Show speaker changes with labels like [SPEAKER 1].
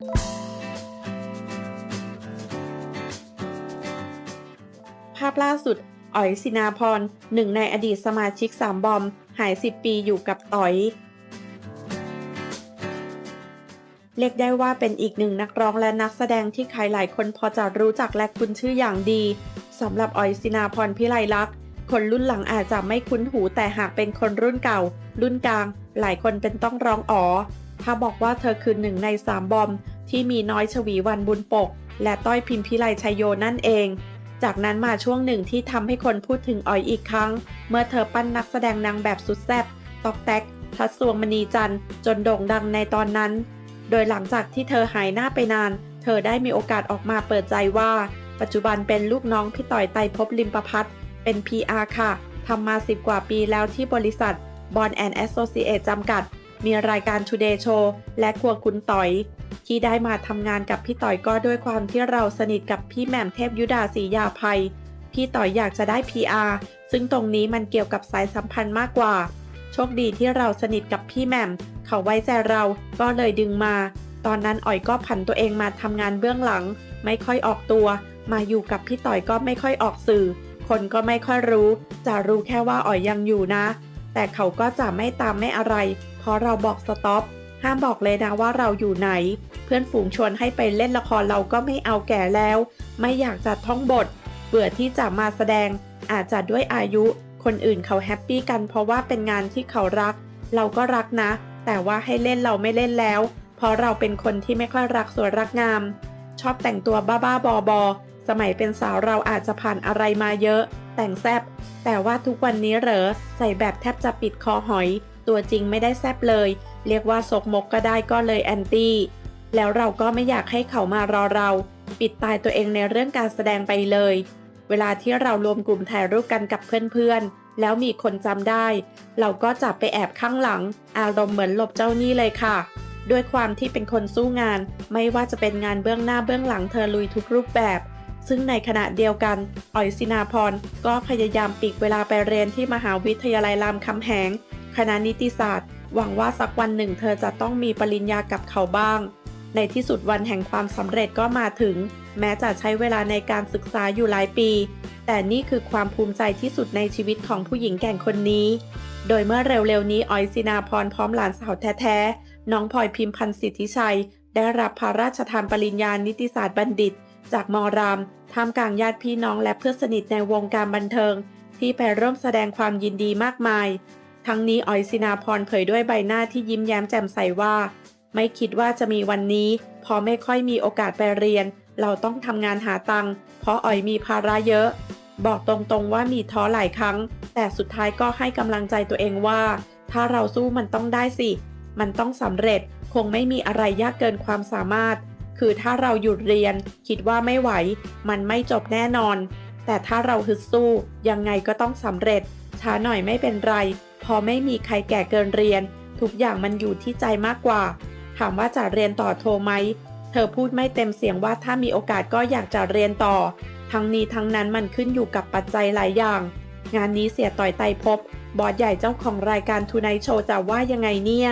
[SPEAKER 1] ภาพล่าสุดอ๋อยสินาพรหนึ่งในอดีตสมาชิกสามบอม หาย 10 ปีอยู่กับอ๋อยเรียกได้ว่าเป็นอีกหนึ่งนักร้องและนักแสดงที่ใครหลายคนพอจะรู้จักและคุ้นชื่ออย่างดีสำหรับอ๋อยสินาพรพิไลลักษ์คนรุ่นหลังอาจจะไม่คุ้นหูแต่หากเป็นคนรุ่นเก่า รุ่นกลาง หลายคนเป็นต้องร้องอ๋อถ้าบอกว่าเธอคือหนึ่งในสามบอม ที่มีน้อยชวีวันบุญปก และต้อยพิมพิไลชัยโยนั่นเอง จากนั้นมาช่วงหนึ่งที่ทำให้คนพูดถึงออยอีกครั้ง เมื่อเธอปั้นนักแสดงนางแบบสุดแซ่บตอกแตกทัศวงมณีจันทร์จนโด่งดังในตอนนั้น โดยหลังจากที่เธอหายหน้าไปนาน เธอได้มีโอกาสออกมาเปิดใจว่า ปัจจุบันเป็นลูกน้องพี่ต่อยไตรภพลิมประพัฒน์เป็น PR ค่ะทำมา10กว่าปีแล้วที่บริษัท Bond and Associate จำกัด มีรายการ Today Show และครัวคุณต่อย ที่ได้มาทำงานกับพี่ต่อยก็ด้วยความที่เราสนิทกับพี่แหม่มเทพยุดาศรียาภัย พี่ต่อยอยากจะได้ PR ซึ่งตรงนี้มันเกี่ยวกับสายสัมพันธ์มากกว่า โชคดีที่เราสนิทกับพี่แหม่ม เขาไว้ใจเราก็เลยดึงมา ตอนนั้นอ๋อยก็ผันตัวเองมาทำงานเบื้องหลัง ไม่ค่อยออกตัว มาอยู่กับพี่ต่อยก็ไม่ค่อยออกสื่อ คนก็ไม่ค่อยรู้ จะรู้แค่ว่าอ๋อยยังอยู่นะ แต่เขาก็จะไม่ตามไม่อะไร เพราะเราบอกสต็อปห้ามบอกเลยนะว่าเราอยู่ไหน พื่อนฝูงชวนให้ไปเล่นละครเราก็ไม่เอาแก่แล้ว ไม่อยากจะท่องบท เบื่อที่จะมาแสดง อาจจะด้วยอายุ คนอื่นเขาแฮปปี้กันเพราะว่าเป็นงานที่เขารัก เราก็รักนะ แต่ว่าให้เล่นเราไม่เล่นแล้ว เพราะเราเป็นคนที่ไม่ค่อยรักสวยรักงาม ชอบแต่งตัวบ้าๆบอๆสมัยเป็นสาวเราอาจจะผ่านอะไรมาเยอะ แต่งแซบแต่ว่าทุกวันนี้เหรอใส่แบบแทบจะปิดคอหอย ตัวจริงไม่ได้แซบเลย เรียกว่าซกมกก็ได้ก็เลยแอนตี้ แล้วเราก็ไม่อยากให้เขามารอเรา ปิดตายตัวเองในเรื่องการแสดงไปเลย เวลาที่เรารวมกลุ่มถ่ายรูปกันกับเพื่อนๆ แล้วมีคนจำได้ เราก็จับไปแอบข้างหลัง อารมณ์เหมือนหลบเจ้านี้เลยค่ะ ด้วยความที่เป็นคนสู้งาน ไม่ว่าจะเป็นงานเบื้องหน้าเบื้องหลังเธอลุยทุกรูปแบบ ซึ่งในขณะเดียวกันอ๋อยสินาพรก็พยายามปีกเวลาไปเรียนที่มหาวิทยาลัยรามคำแหงคณะนิติศาสตร์ หวังว่าสักวันหนึ่งเธอจะต้องมีปริญญากับเขาบ้าง ในที่สุดวันแห่งความสำเร็จก็มาถึง แม้จะใช้เวลาในการศึกษาอยู่หลายปี แต่นี่คือความภูมิใจที่สุดในชีวิตของผู้หญิงแก่งคนนี้ โดยเมื่อเร็วๆนี้ออยสินาพรพร้อมหลานสาวแท้ๆ น้องพลอยพิมพันธ์สิทธิชัย ได้รับพระราชทานปริญญานิติศาสตร์บัณฑิต จากมรามท่ามกลางญาติพี่น้องและเพื่อนสนิทในวงการบันเทิง ที่ไปร่วมแสดงความยินดีมากมาย ทั้งนี้ออยสินาพรเผยด้วยใบหน้าที่ยิ้มแย้มแจ่มใสว่า ไม่คิดว่าจะมีวันนี้ พอไม่ค่อยมีโอกาสไปเรียน เราต้องทำงานหาตังค์เพราะอ๋อยมีภาระเยอะ บอกตรงๆว่ามีท้อหลายครั้ง แต่สุดท้ายก็ให้กำลังใจตัวเองว่า ถ้าเราสู้มันต้องได้สิ มันต้องสำเร็จ คงไม่มีอะไรยากเกินความสามารถ คือถ้าเราหยุดเรียน คิดว่าไม่ไหว มันไม่จบแน่นอน แต่ถ้าเราฮึดสู้ ยังไงก็ต้องสำเร็จ ช้าหน่อยไม่เป็นไร พอไม่มีใครแก่เกินเรียน ทุกอย่างมันอยู่ที่ใจมากกว่า ถามว่าจะเรียนต่อโทไหม เธอพูดไม่เต็มเสียงว่าถ้ามีโอกาสก็อยากจะเรียนต่อ ทั้งนี้ทั้งนั้นมันขึ้นอยู่กับปัจจัยหลายอย่าง งานนี้เสียต่อยไตพบอสใหญ่เจ้าของรายการทูไนโชจะว่ายังไงเนี่ย